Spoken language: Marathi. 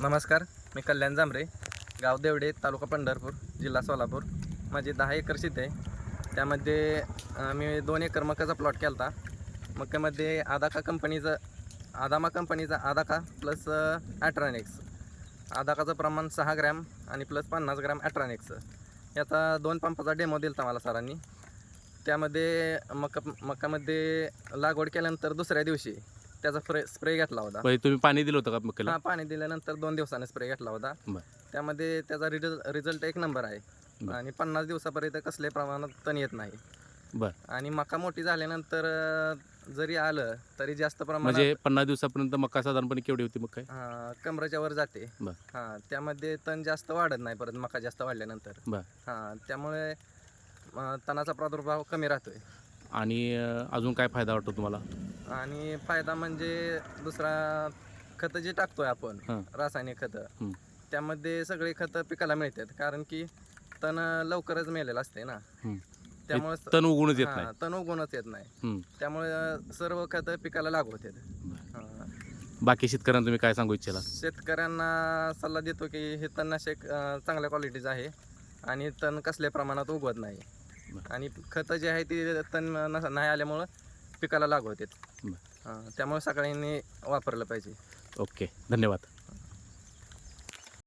नमस्कार मी कल्याण जांभरे गाव देवडे तालुका पंढरपूर जिल्हा सोलापूर. माझी दहा एकर शेती आहे. त्यामध्ये मी दोन एकर मकाचा प्लॉट केला होता मक्यामध्ये आदाका कंपनीचं आदामा कंपनीचा आदाका प्लस ॲट्रॉनिक्स आदाकाचं प्रमाण सहा ग्रॅम आणि प्लस पन्नास ग्रॅम ॲट्रॉनिक्स याचा दोन पंपाचा डेमो दिला होता मला सरांनी. त्यामध्ये मका मकामध्ये लागवड केल्यानंतर दुसऱ्या दिवशी त्याचा फ्रे स्प्रे घेतला होता. पहिले तुम्ही पाणी दिलं होतं का मक्याला? हा पाणी दिल्यानंतर दोन दिवसाने स्प्रे घेतला होता. बर. त्यामध्ये त्याचा रिझल्ट रिझल्ट एक नंबर आहे. आणि पन्नास दिवसापर्यंत कसल्या प्रमाणात तण येत नाही. बर. आणि मका मोठी झाल्यानंतर अं, जरी आलं तरी जास्त प्रमाणात म्हणजे पन्नास दिवसापर्यंत मका साधारणपणे केवढी होती मग काय हा, कमरेच्या वर जाते. बर. हा त्यामध्ये तण जास्त वाढत नाही परत मका जास्त वाढल्यानंतर. बर. हा त्यामुळे अं, तणाचा प्रादुर्भाव कमी राहतोय. आणि अं, अजून काय फायदा वाटतो तुम्हाला? आणि फायदा म्हणजे दुसरा खतं जे टाकतोय आपण हां रासायनिक खतं हं. त्यामध्ये सगळे खतं पिकाला मिळतात कारण की तण लवकरच मेलेलं असते ना हं. त्यामुळे तण उगवूनच येत नाही तण उगवणच येत नाही हं. त्यामुळे सर्व खतं पिकाला लागू होतात बरं. हां. बाकी शेतकऱ्यांना तुम्ही काय सांगू इच्छिला शेतकऱ्यांना सल्ला देतो की हे तणनाशक अं, चांगल्या क्वालिटीचं आहे आणि तण कसल्या प्रमाणात उगवत नाही बरं. आणि खतं जे आहे ती तण नाही आल्यामुळं पिकाला लागू होतात बरं. हां, त्यामुळे सगळ्यांनी वापरलं पाहिजे. ओके धन्यवाद.